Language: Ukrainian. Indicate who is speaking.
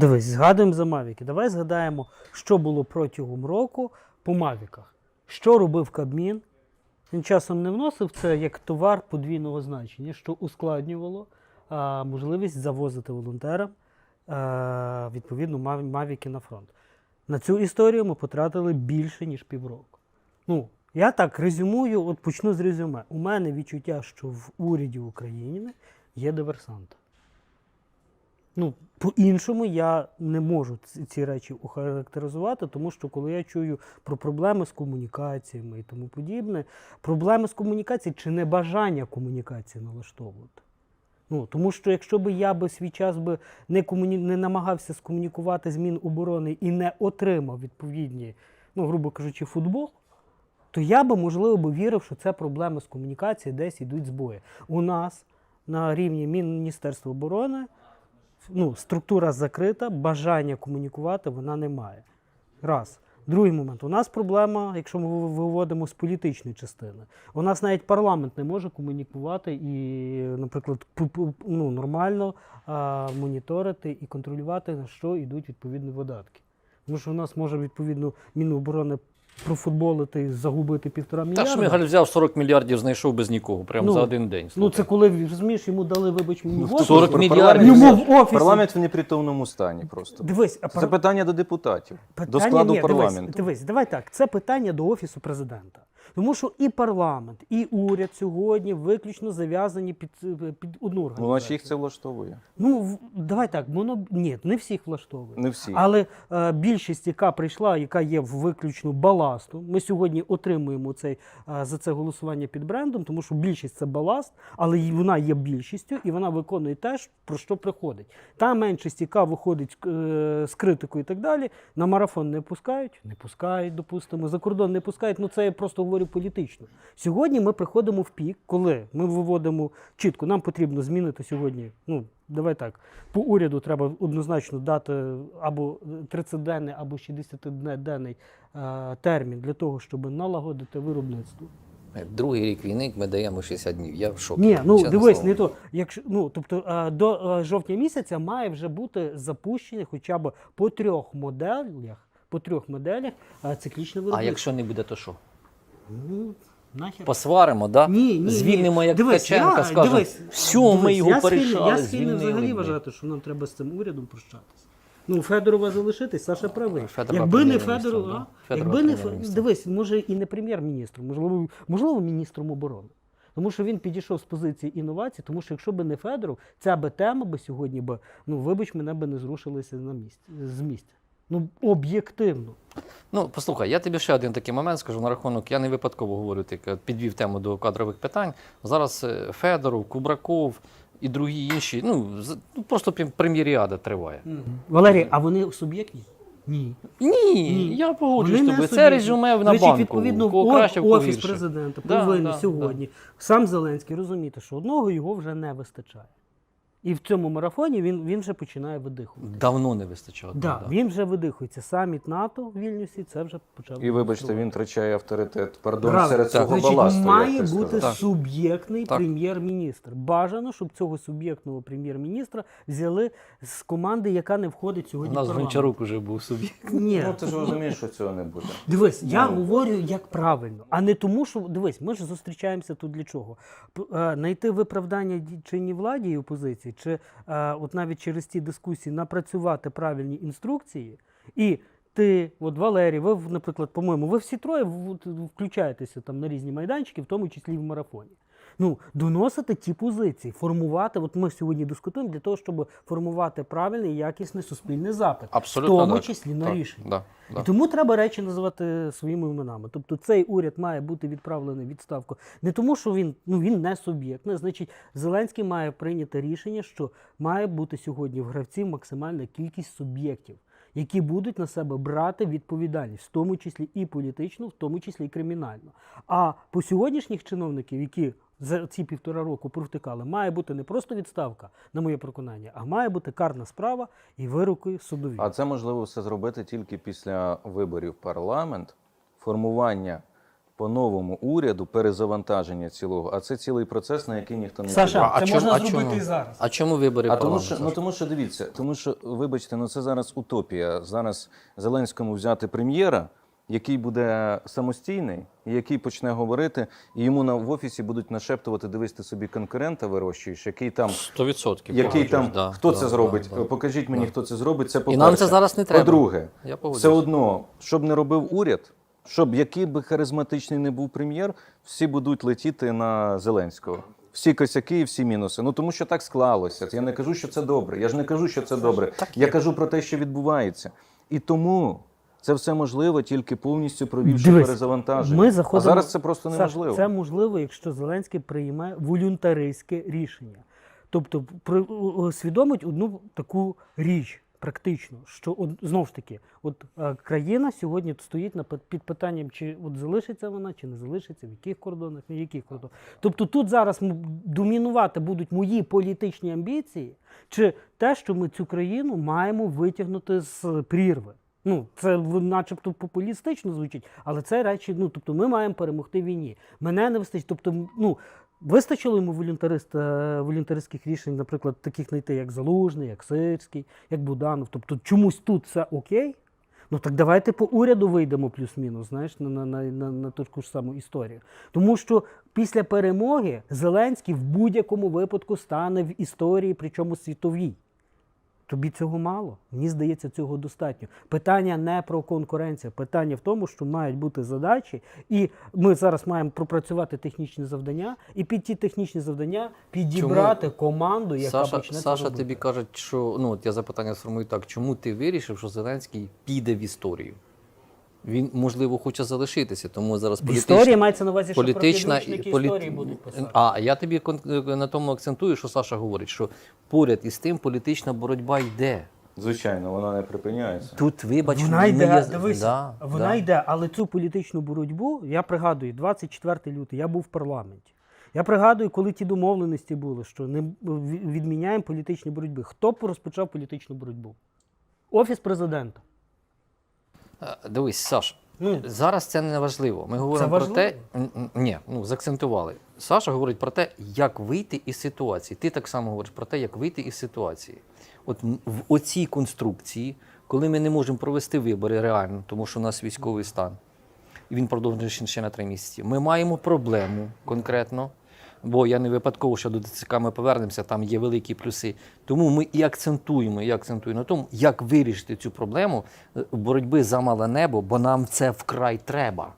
Speaker 1: Дивись, згадуємо за Мавіки. Давай згадаємо, що було протягом року по Мавіках. Що робив Кабмін? Він часом не вносив це як товар подвійного значення, що ускладнювало а, можливість завозити волонтерам а, відповідно Мавіки на фронт. На цю історію ми потратили більше, ніж півроку. Ну, я так резюмую, от почну з резюме. У мене відчуття, що в уряді України є диверсанти. Ну, по-іншому я не можу ці, речі охарактеризувати, тому що коли я чую про проблеми з комунікаціями і тому подібне, проблеми з комунікацією чи небажання комунікації налаштовувати. Ну, тому що якщо би я би свій час би не, комуні... не намагався скомунікувати з Міноборони і не отримав відповідні, ну, грубо кажучи, футбол, то я би, можливо, би вірив, що це проблеми з комунікацією, десь йдуть збої. У нас на рівні Міністерства оборони ну, структура закрита, бажання комунікувати вона не має. Раз. Другий момент. У нас проблема, якщо ми виводимо з політичної частини. У нас навіть парламент не може комунікувати і, наприклад, ну, нормально а, моніторити і контролювати, на що йдуть відповідні видатки. Тому що у нас може відповідно Міноборони профутболити і загубити півтора
Speaker 2: Та
Speaker 1: що
Speaker 2: Шмигаль взяв 40 мільярдів, знайшов без нікого, прямо
Speaker 1: Ну,
Speaker 2: за один день.
Speaker 1: Ну, це коли розумієш, йому дали, вибач мені в офіс.
Speaker 2: 40 мільярдів.
Speaker 3: парламент-
Speaker 1: Йому в офісі.
Speaker 3: Парламент в непритомному стані просто.
Speaker 1: Дивись, а
Speaker 3: Це питання до депутатів, до складу
Speaker 1: ні,
Speaker 3: парламенту.
Speaker 1: Дивись, дивись, давай так. Це питання до офісу президента. Тому що і парламент, і уряд сьогодні виключно зав'язані під, під одну
Speaker 3: Ну,
Speaker 1: організацію.
Speaker 3: наче їх це влаштовує.
Speaker 1: Ну давай так, воно ні, не всіх влаштовує.
Speaker 3: Не всі.
Speaker 1: Але е, більшість, яка прийшла, яка є в виключно баласту, ми сьогодні отримуємо цей, е, за це голосування під брендом, тому що більшість це баласт, але вона є більшістю і вона виконує те, про що приходить. Та меншість, яка виходить е, з критикою і так далі, на марафон не пускають, не пускають, допустимо, за кордон не пускають. Ну це я просто говорю політично. Сьогодні ми приходимо в пік, коли ми виводимо чітко, нам потрібно змінити сьогодні. Ну, давай так. По уряду треба однозначно дати або 30-денний, або 60-денний е, термін для того, щоб налагодити виробництво.
Speaker 4: Другий рік війни ми даємо 60 днів. Я в шокі.
Speaker 1: Ні, ну
Speaker 4: чесне
Speaker 1: дивись,
Speaker 4: слово.
Speaker 1: не то. Якщо ну тобто е, до е, жовтня місяця має вже бути запущені хоча б по трьох моделях, по трьох моделях е, циклічне
Speaker 2: А якщо не буде, то що?
Speaker 1: Ну, нахер.
Speaker 2: Посваримо, да?
Speaker 1: Ні, ні,
Speaker 2: звільнимо
Speaker 1: ні.
Speaker 2: як
Speaker 1: Дивись,
Speaker 2: Ткаченка,
Speaker 1: я-
Speaker 2: скажемо,
Speaker 1: дивись,
Speaker 2: все, ми його
Speaker 1: я Я схильний взагалі
Speaker 2: блін».
Speaker 1: вважати, що нам треба з цим урядом прощатися. Ну, Федорова залишитись, Саша правий.
Speaker 2: Федорова
Speaker 1: якби не
Speaker 2: прем'єр-міністром, да. Федорова
Speaker 1: якби не дивись, може і не прем'єр-міністром, можливо, можливо, міністром оборони. Тому що він підійшов з позиції інновацій, тому що якщо б не Федоров, ця би тема би сьогодні би, ну вибач, мене би не зрушилися на місці з місця. Ну, об'єктивно.
Speaker 2: Ну, послухай, я тобі ще один такий момент скажу на рахунок. Я не випадково говорю, ти підвів тему до кадрових питань. Зараз е, Федоров, Кубраков і другі інші. Ну, ну просто прем'єріада триває.
Speaker 1: Валерій, а вони суб'єктні? Ні.
Speaker 2: Ні,
Speaker 1: Ні.
Speaker 2: я погоджуюсь з тобою. Це резюме на
Speaker 1: Значить,
Speaker 2: банку.
Speaker 1: відповідно,
Speaker 2: кого краще, кого
Speaker 1: офіс
Speaker 2: гірше.
Speaker 1: президента
Speaker 2: Да,
Speaker 1: повинен
Speaker 2: да,
Speaker 1: сьогодні. Сам Зеленський розуміти, що одного його вже не вистачає. І в цьому марафоні він, він вже починає видихувати.
Speaker 2: Давно не вистачало.
Speaker 1: Да, Він вже видихується. Саміт НАТО в Вільнюсі це вже почав.
Speaker 3: І вибачте, він втрачає авторитет. Пардон,
Speaker 1: Раз.
Speaker 3: серед свого
Speaker 1: Значить,
Speaker 3: баласту.
Speaker 1: має
Speaker 3: як ти
Speaker 1: бути.
Speaker 2: Так.
Speaker 1: суб'єктний
Speaker 2: Так.
Speaker 1: прем'єр-міністр. Бажано, щоб цього суб'єктного прем'єр-міністра взяли з команди, яка не входить сьогодні. в
Speaker 2: нас. Гончарук уже був собі.
Speaker 1: Ні,
Speaker 3: Ну, ти ж розумієш, що цього не буде.
Speaker 1: Дивись, я
Speaker 3: Ну.
Speaker 1: говорю як правильно, а не тому, що дивись, ми ж зустрічаємося тут для чого? П- е, Знайти виправдання чинній владі і опозиції, чи е, от навіть через ці дискусії напрацювати правильні інструкції, і ти, от Валерій, ви, наприклад, по-моєму, ви всі троє включаєтеся там на різні майданчики, в тому числі і в марафоні. Ну, доносити ті позиції, формувати. От ми сьогодні дискутуємо для того, щоб формувати правильний і якісний суспільний запит,
Speaker 2: Абсолютно
Speaker 1: в тому
Speaker 2: так.
Speaker 1: числі на
Speaker 2: Так,
Speaker 1: рішення.
Speaker 2: Да, да.
Speaker 1: І тому треба речі називати своїми іменами. Тобто цей уряд має бути відправлений в відставку не тому, що він ну він не суб'єкт. Не значить, Зеленський має прийняти рішення, що має бути сьогодні в гравців максимальна кількість суб'єктів, які будуть на себе брати відповідальність, в тому числі і політичну, в тому числі і кримінальну. А по сьогоднішніх чиновників, які за ці півтора року провтикали, має бути не просто відставка, на моє переконання, а має бути карна справа і вироки судові.
Speaker 3: А це можливо все зробити тільки після виборів парламент, формування по новому уряду перезавантаження цілого, а це цілий процес, на який ніхто не
Speaker 1: Саша.
Speaker 2: А
Speaker 1: це
Speaker 2: чому-
Speaker 1: можна
Speaker 2: а
Speaker 1: зробити
Speaker 2: чому?
Speaker 1: і зараз.
Speaker 2: А чому вибори
Speaker 3: А тому що, ну тому що дивіться, тому що, вибачте, ну це зараз утопія. Зараз Зеленському взяти прем'єра, який буде самостійний, і який почне говорити, і йому на в офісі будуть нашептувати, дивись, ти собі конкурента вирощуєш, який там.
Speaker 2: 100%.
Speaker 3: Який там
Speaker 2: да,
Speaker 3: хто
Speaker 2: да,
Speaker 3: це
Speaker 2: да,
Speaker 3: зробить?
Speaker 2: да.
Speaker 3: Покажіть мені, хто це зробить. Це по-перше.
Speaker 2: нам це зараз не треба.
Speaker 3: По-друге,
Speaker 2: Я
Speaker 3: все одно, щоб не робив уряд, щоб який би харизматичний не був прем'єр, всі будуть летіти на Зеленського. Всі косяки і всі мінуси. Ну тому що так склалося. Я не кажу, що це добре. Я ж не кажу, що це добре. Я кажу про те, що відбувається. І тому це все можливо тільки повністю провівши
Speaker 1: Дивись,
Speaker 3: перезавантаження.
Speaker 1: Ми
Speaker 3: а зараз це просто
Speaker 1: Саш,
Speaker 3: неможливо.
Speaker 1: це можливо, якщо Зеленський прийме волюнтаристське рішення. Тобто усвідомить одну таку річ. Практично, що от, знову ж таки, от е, країна сьогодні стоїть на під питанням, чи от залишиться вона, чи не залишиться, в яких кордонах, в яких кордонах. Тобто тут зараз домінувати будуть мої політичні амбіції, чи те, що ми цю країну маємо витягнути з прірви. Ну, це начебто популістично звучить, але це речі, ну тобто ми маємо перемогти війні. Мене не вистачить. Тобто, ну вистачило йому е, волюнтаристських рішень, наприклад, таких знайти, як Залужний, як Сирський, як Буданов. Тобто чомусь тут все окей. Ну так давайте по уряду вийдемо плюс-мінус, знаєш, на, на, на, на, на ту ж саму історію. Тому що після перемоги Зеленський в будь-якому випадку стане в історії, причому світовій. Тобі цього мало. Мені здається, цього достатньо. Питання не про конкуренцію, питання в тому, що мають бути задачі, і ми зараз маємо пропрацювати технічні завдання, і під ті технічні завдання підібрати команду, яка
Speaker 2: Саша,
Speaker 1: почне це
Speaker 2: Саша
Speaker 1: робити.
Speaker 2: тобі кажуть, що ну от я запитання сформую так, чому ти вирішив, що Зеленський піде в історію? Він, можливо, хоче залишитися, тому зараз політична,
Speaker 1: історії мається на увазі, що
Speaker 2: політична
Speaker 1: про
Speaker 2: полі-
Speaker 1: історії будуть писати.
Speaker 2: А я тобі на тому акцентую, що Саша говорить, що поряд із тим політична боротьба йде.
Speaker 3: Звичайно, вона не припиняється.
Speaker 2: Тут, вибач,
Speaker 1: Вона йде,
Speaker 2: є-
Speaker 1: дивись,
Speaker 2: да,
Speaker 1: вона
Speaker 2: да.
Speaker 1: йде, але цю політичну боротьбу, я пригадую, 24 лютого, я був в парламенті. Я пригадую, коли ті домовленості були, що не відміняємо політичні боротьби. Хто розпочав політичну боротьбу? Офіс президента.
Speaker 2: Е, Дивись, Саш,
Speaker 1: Ну,
Speaker 2: зараз це не важливо. Ми говоримо про те, ні, ну закцентували. Саша говорить про те, як вийти із ситуації. Ти так само говориш про те, як вийти із ситуації. От в оцій конструкції, коли ми не можемо провести вибори реально, тому що у нас військовий стан, і він продовжує ще на три місяці. Ми маємо проблему конкретно. Бо я не випадково, що до ДЦК ми повернемося, там є великі плюси. Тому ми і акцентуємо, і акцентуємо на тому, як вирішити цю проблему е, боротьби за мале небо, бо нам це вкрай треба.